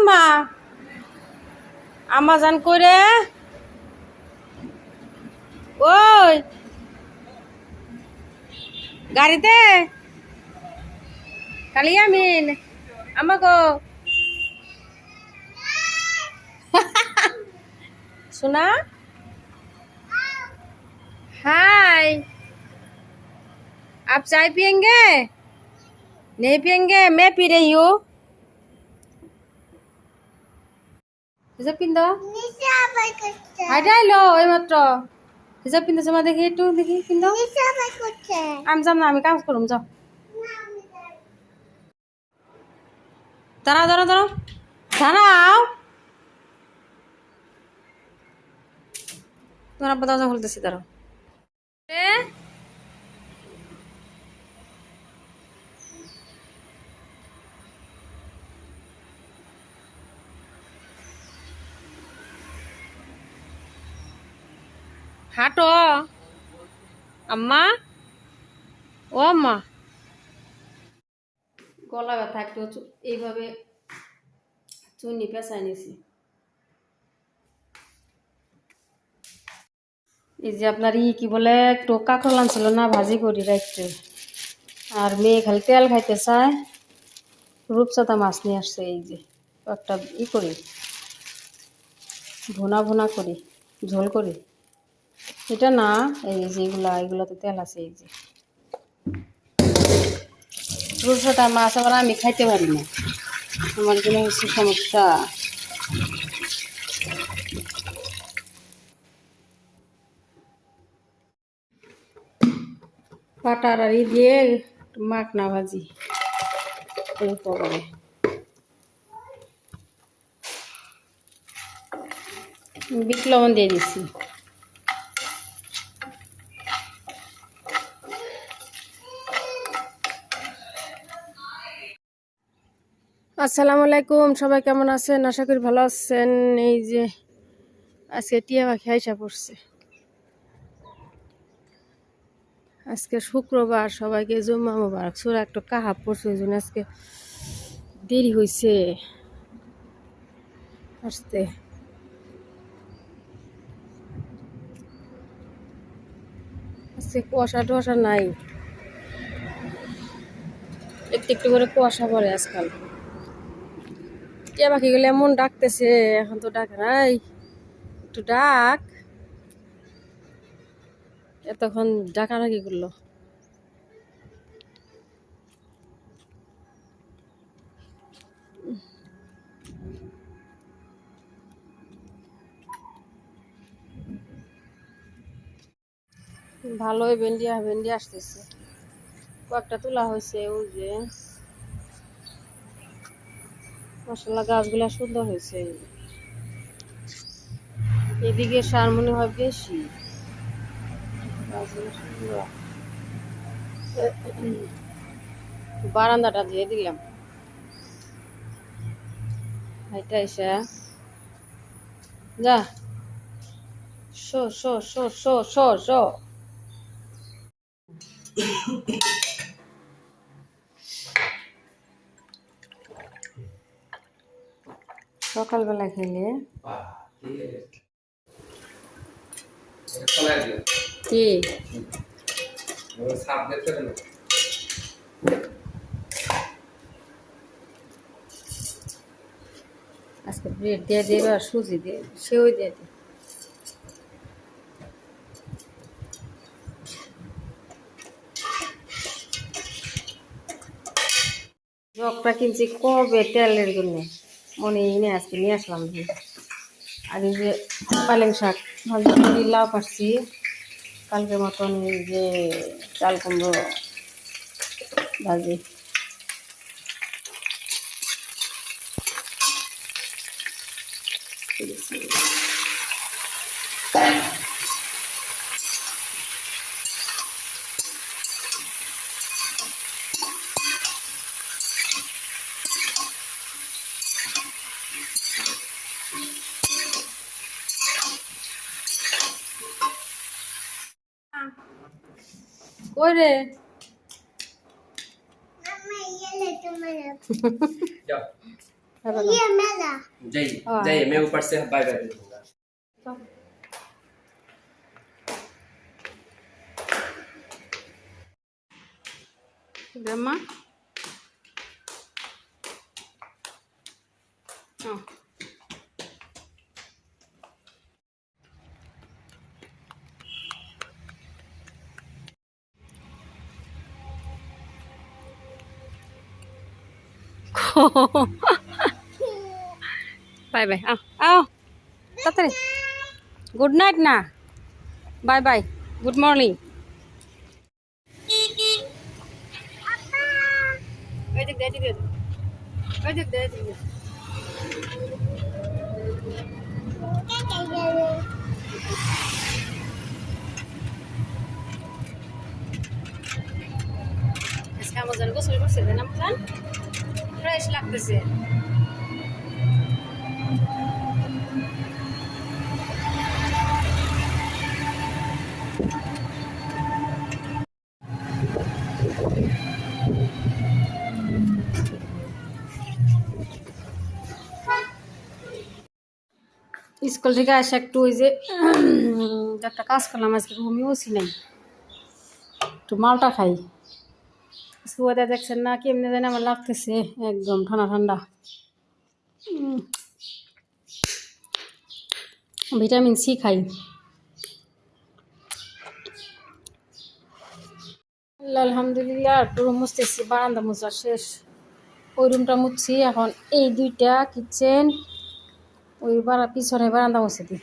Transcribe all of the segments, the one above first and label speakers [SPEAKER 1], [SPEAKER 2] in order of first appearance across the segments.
[SPEAKER 1] আম্মা আম্মা জান করে ওই গাড়িতে কালি আমিন আমাকে सुना हाय आप चाय पियेंगे नहीं पियेंगे मैं पी रही हूँ হিসাব পিন দাও হাইটা আইলো এই মাত্র। হিসাব পিন দাও দেখি একটু দেখি পিন দাও আমি যাম না আমি কাজ করুম যাও। দাঁড়াও দাঁড়াও দাঁড়াও। দাঁড়াও। তোমার আব্বা দরজা খুলতেছি দাঁড়াও। হাঁটো। আম্মা। ও আম্মা। গলা ব্যথা একটু এইভাবে চুনি পেঁচাই নিছি। এই যে আপনার ই কি বলে, একটু কাঁকড় আনছিল না, ভাজি করি রাখতে আর মেয়ে খালি তেল খাইতে চায়, রূপচাঁদা মাছ নিয়ে আসছে এই যে, একটা ই করি, ভুনা ভুনা করি, ঝোল করি। এটা না, এই যে এগুলা এগুলোতে তেল আছে, এই যে। রূপচাঁদা মাছ আবার আমি খাইতে পারি না। আমার জন্য হচ্ছে সমস্যা। পাটার ই দিয়ে মাখনা ভাজি। করে দিয়ে দিচ্ছি। আসসালামু আলাইকুম, সবাই কেমন আছেন? আশা করি ভালো আছেন। এই যে আজকে টিয়া পাখি আইসা পড়ছে। আজকে শুক্রবার, সবাইকে জুম্মা মুবারক। সুরা একটু কাহাব পড়ছে, ওই জন্য আজকে দেরি হয়েছে আসতে। আজকে কুয়াশা টুয়াশা নাই। একটু একটু করে কুয়াশা পড়ে আজকাল। টিয়া পাখি গেলে এমন ডাকতেছে, এখন তো ডাকে নাই। একটু ডাক। এতক্ষণ ডাকাডাকি করল। ভালোই ভেন্ডি ভেন্ডি আসতেছে। কয়েকটা তোলা হয়েছে, ওই যে। মশলা গাছগুলা সুন্দর হয়েছে। এদিকে সার মনে হয় বেশি। বারান্দাটা দিয়ে দিলাম। এটা এসে। যা। Show show show show show show. সকালবেলা খেলে। কি? আজকে ব্রেড দিয়ে দেবে আর সুজি দিয়ে সেও দিয়ে দে জগটা কিনছি কবে তেলের জন্য? মনে এনে আজকে নিয়ে আসলাম যে আর এই যে পালেং শাক করি লাউ পাচ্ছি কালকের মতন যে চাল কুমড়ো ভাজি। Thank রে
[SPEAKER 2] जाइए
[SPEAKER 1] हाँ।
[SPEAKER 2] जाइए मैं ऊपर से बाय बाय
[SPEAKER 1] ब्रह्मा हाँ। বাই বাই আও আও তাড়াতাড়ি। গুড নাইট না। বাই বাই গুড মর্নিং জন্য গোসল করছে না লাগতেছে স্কুল থেকে আসে একটু ওই যে একটা কাজ করলাম, আজকে ঘুমিয়ে বসি নাই। একটু মালটা খাই। আজকে দেখছেন না? কেমনে জানি আমার লাগতেছে। একদম ঠান্ডা ঠান্ডা। ভিটামিন সি খাই। আল্লাহ, আলহামদুলিল্লাহ পুরো মুছতেছি, বারান্দা মোছা শেষ। ওই রুমটা মুছছি, এখন এই দুইটা কিচেন ওই বারা, পিছনে বারান্দা মুছে দিই।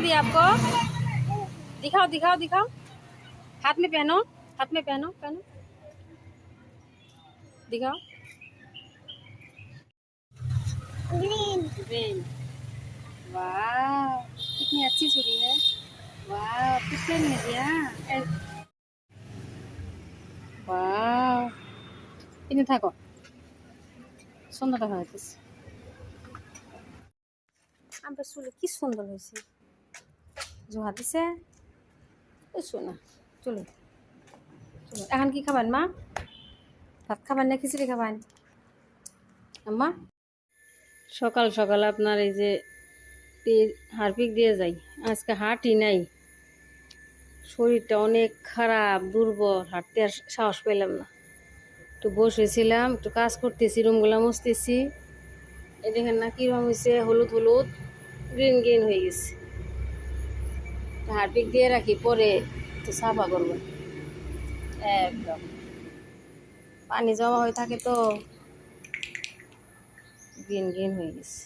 [SPEAKER 1] दिया आपको दिखाओ दिखाओ दिखाओ हाथ में पहनो हाथ में पहनो पहनो दिखाओ ग्रीन वाह कितनी अच्छी चूड़ी है वाह किसने ने दिया ए- वाह কিনে থাকো সুন্দর দেখা যাচ্ছে আমার চুলে কি সুন্দর হয়েছে জোহা দিছে। শোনা। চলো। চলো। এখন কি খাবেন মা? ভাত খাবেন না খিচুড়ি খাবেন? আম্মা? সকাল সকাল আপনার এই যে হারপিক দিয়ে যাই। আজকে হাঁটি নাই। শরীরটা অনেক খারাপ দুর্বল। হাঁটতে আর সাহস পেলাম না। একটু বসেছিলাম একটু কাজ করতেছি রুমগুলো মুছতেছি। এই দেখেন না কীরকম হয়েছে হলুদ হলুদ গ্রিন গ্রিন হয়ে গেছে। হারপিক দিয়ে রাখি, পরে তো সাফা করব। একদম। পানি জমা হয়ে থাকে তো গ্রিন গ্রিন হয়ে গেছে।